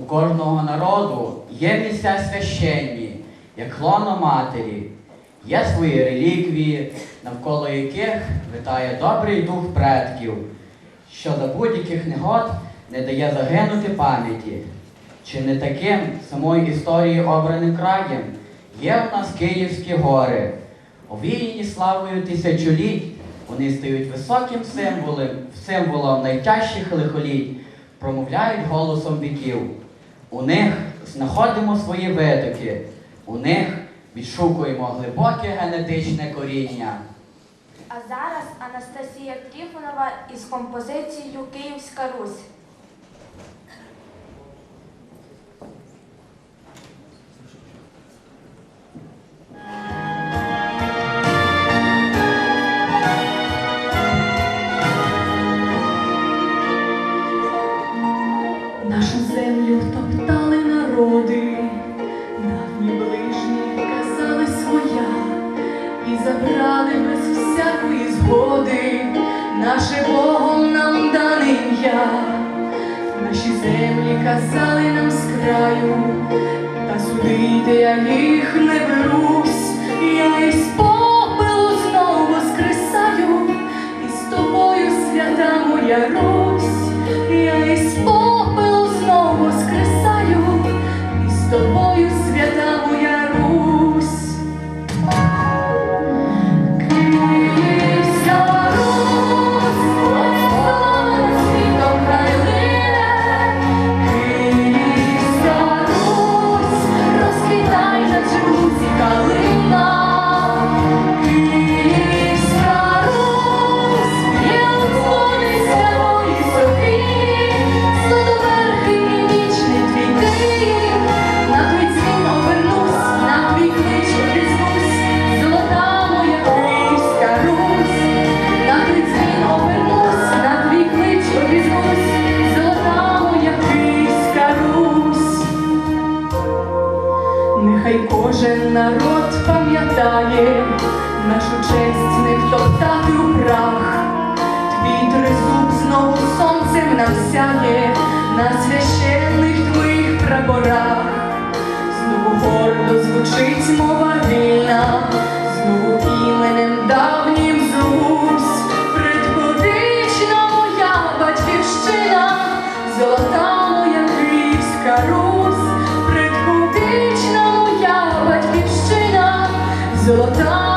У кожного народу є місця священні, як лоно матері. Є свої реліквії, навколо яких витає добрий дух предків, що за будь-яких негод не дає загинути пам'яті. Чи не таким самої історії обраним краєм є в нас Київські гори, овіяні славою тисячоліть, вони стають високим символом, символом найтяжчих лихоліть, промовляють голосом віків. У них знаходимо свої витоки, у них відшукуємо глибоке генетичне коріння. А зараз Анастасія Тріфонова із композицією Київська Русь. Землю топтали народи, давні ближні казали своя, і забрали без всякої згоди. Наше Богом нам дане ім'я. Наші землі казали нам з краю, та судити я їх не берусь, я із попелу знову воскресаю, і з тобою свята моя Русь, я із попелу воскресаю, і з тобою свята моя Нехай кожен народ пам'ятає нашу честь не втоптати у прах. Твій тризуб знову сонцем нам сяє на священних твоїх прапорах. Знову гордо звучить мова вільна, золота.